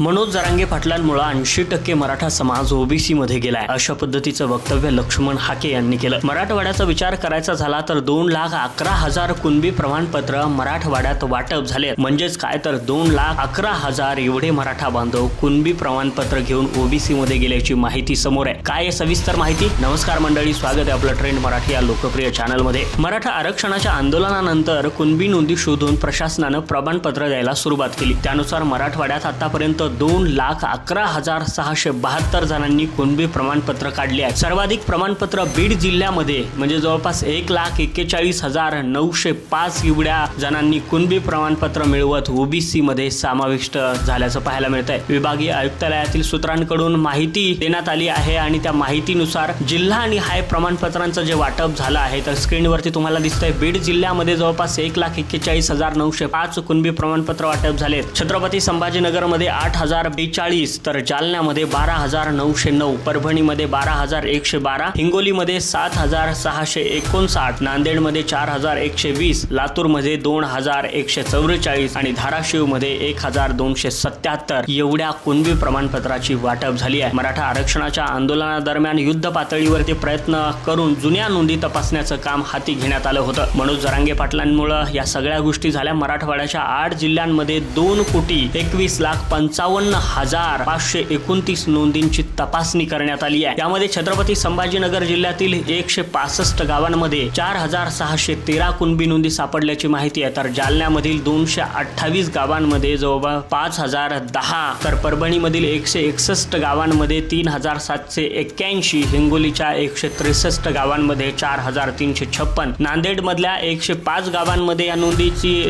मनोज जरांगे पाटलांमुळे ऐंशी टक्के मराठा समाज ओबीसी मध्ये गेलाय. अशा पद्धतीचं वक्तव्य लक्ष्मण हाके यांनी केलं. मराठवाड्याचा विचार करायचा झाला तर दोन लाख अकरा हजार कुणबी प्रमाणपत्र मराठवाड्यात वाटप झाले. म्हणजेच काय तर दोन लाख अकरा हजार एवढे मराठा बांधव कुणबी प्रमाणपत्र घेऊन ओबीसी मध्ये गेल्याची माहिती समोर आहे. काय सविस्तर माहिती? नमस्कार मंडळी स्वागत आहे आपलं ट्रेंड मराठी या लोकप्रिय चॅनलमध्ये. मराठा आरक्षणाच्या आंदोलनानंतर कुणबी नोंदी शोधून प्रशासनानं प्रमाणपत्र द्यायला सुरुवात केली. त्यानुसार मराठवाड्यात आतापर्यंत दोन लाख अकरा हजार सहाशे बहात्तर जणांनी कुणबी प्रमाणपत्र काढले आहे सर्वाधिक प्रमाणपत्र बीड जिल्ह्यामध्ये म्हणजे जवळपास एक लाख एक्केचाळीस हजार नऊशे पाच एवढ्या जणांनी कुणबी प्रमाणपत्र मिळवत ओबीसी मध्ये समाविष्ट झाल्याचं पाहायला मिळत आहे विभागीय आयुक्तालयातील सूत्रांकडून माहिती देण्यात आली आहे आणि त्या माहितीनुसार जिल्हा आणि हाय प्रमाणपत्रांचं जे वाटप झालं आहे तर स्क्रीनवरती तुम्हाला दिसतंय. बीड जिल्ह्यामध्ये जवळपास एक लाख एक्केचाळीस हजार नऊशे पाच कुणबी प्रमाणपत्र वाटप झाले छत्रपती संभाजीनगरमध्ये आठ हजार बेचाळीस तर जालन्यामध्ये बारा हजार नऊशे नऊ परभणीमध्ये बारा हजार एकशे बारा हिंगोलीमध्ये सात हजार सहाशे एकोणसाठ नांदेडमध्ये चार हजार एकशे वीस लातूरमध्ये दोन हजार एकशे चौवेचाळीस आणि धाराशिवमध्ये एक हजार दोनशे सत्याहत्तर. एवढ्या कुणबी प्रमाणपत्राची वाटप झाली आहे. मराठा आरक्षणाच्या आंदोलनादरम्यान युद्ध पातळीवरती प्रयत्न करून जुन्या नोंदी तपासण्याचं काम हाती घेण्यात आलं होतं. मनोज जरांगे पाटलांमुळे या सगळ्या गोष्टी झाल्या. मराठवाड्याच्या आठ जिल्ह्यांमध्ये दोन कोटी एकवीस लाख पंचावन्न हजार पाचशे एकोणतीस नोंदींची तपासणी करण्यात आली आहे. यामध्ये छत्रपती संभाजीनगर जिल्ह्यातील एकशे पासष्ट गावांमध्ये चार हजार सहाशे तेरा कुणबी नोंदी सापडल्याची माहिती आहे. तर जालन्यामधील दोनशे अठ्ठावीस गावांमध्ये जवळपास पाच हजार दहा तर परभणीमधील एकशे एकसष्ट गावांमध्ये तीन हजार सातशे एक्क्याऐंशी हिंगोलीच्या एकशे त्रेसष्ट गावांमध्ये चार हजार तीनशे छप्पन नांदेडमधल्या एकशे पाच गावांमध्ये या नोंदीची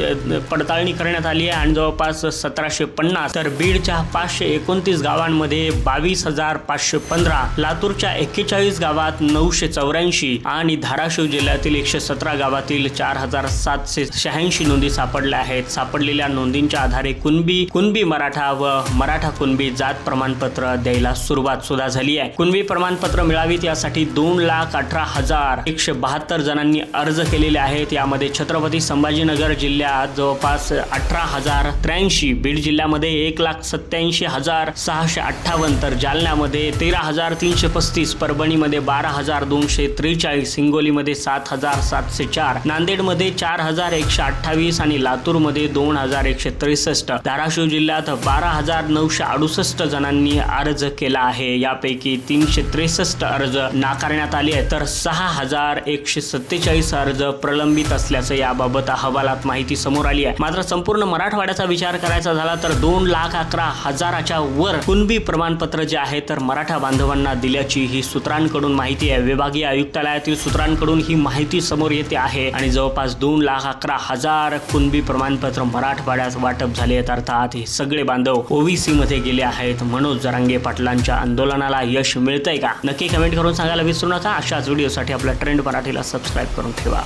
पडताळणी करण्यात आली आहे. आणि जवळपास सतराशे पन्नास तर बीड बीडच्या पाचशे एकोणतीस गावांमध्ये बावीस हजार पाचशे पंधरा लातूरच्या एक्केचाळीस गावात नऊशे चौऱ्याऐंशी आणि धाराशिव जिल्ह्यातील एकशे सतरा गावातील चार हजार सातशे शहाऐंशी नोंदी सापडल्या आहेत. सापडलेल्या नोंदींच्या आधारे कुणबी कुणबी मराठा व मराठा कुणबी जात प्रमाणपत्र द्यायला सुरुवात सुद्धा झाली आहे. कुणबी प्रमाणपत्र मिळावीत यासाठी दोन लाख अठरा हजार एकशे बहात्तर जणांनी अर्ज केलेले आहेत. यामध्ये छत्रपती संभाजीनगर जिल्ह्यात जवळपास अठरा हजार त्र्याऐंशी बीड जिल्ह्यामध्ये एक लाख सत्याऐंशी हजार सहाशे अठ्ठावन्न तर जालन्यामध्ये तेरा हजार तीनशे पस्तीस परभणीमध्ये बारा हजार दोनशे त्रेचाळीस हिंगोलीमध्ये सात हजार सातशे चार नांदेडमध्ये चार हजार एकशे अठ्ठावीस आणि लातूरमध्ये दोन हजार एकशे त्रेसष्ट. धाराशिव जिल्ह्यात बारा हजार नऊशे अडुसष्ट जणांनी अर्ज केला आहे. यापैकी तीनशे त्रेसष्ट अर्ज नाकारण्यात आले आहेत तर सहा हजार एकशे सत्तेचाळीस अर्ज प्रलंबित असल्याचं याबाबत अहवालात माहिती समोर आली आहे. मात्र संपूर्ण मराठवाड्याचा विचार करायचा झाला तर दोन लाख अकरा अकरा हजाराच्या वर कुणबी प्रमाणपत्र जे आहे तर मराठा बांधवांना दिल्याची ही सूत्रांकडून माहिती आहे. विभागीय आयुक्तालयातील सूत्रांकडून ही माहिती समोर येते आहे आणि जवळपास दोन लाख अकरा हजार कुणबी प्रमाणपत्र मराठवाड्यात वाटप झाले आहेत. अर्थात हे सगळे बांधव ओबीसी मध्ये गेले आहेत. मनोज जरांगे पाटलांच्या आंदोलनाला यश मिळतंय का? नक्की कमेंट करून सांगायला विसरू नका. अशाच व्हिडिओसाठी आपल्या ट्रेंड मराठीला सबस्क्राईब करून ठेवा.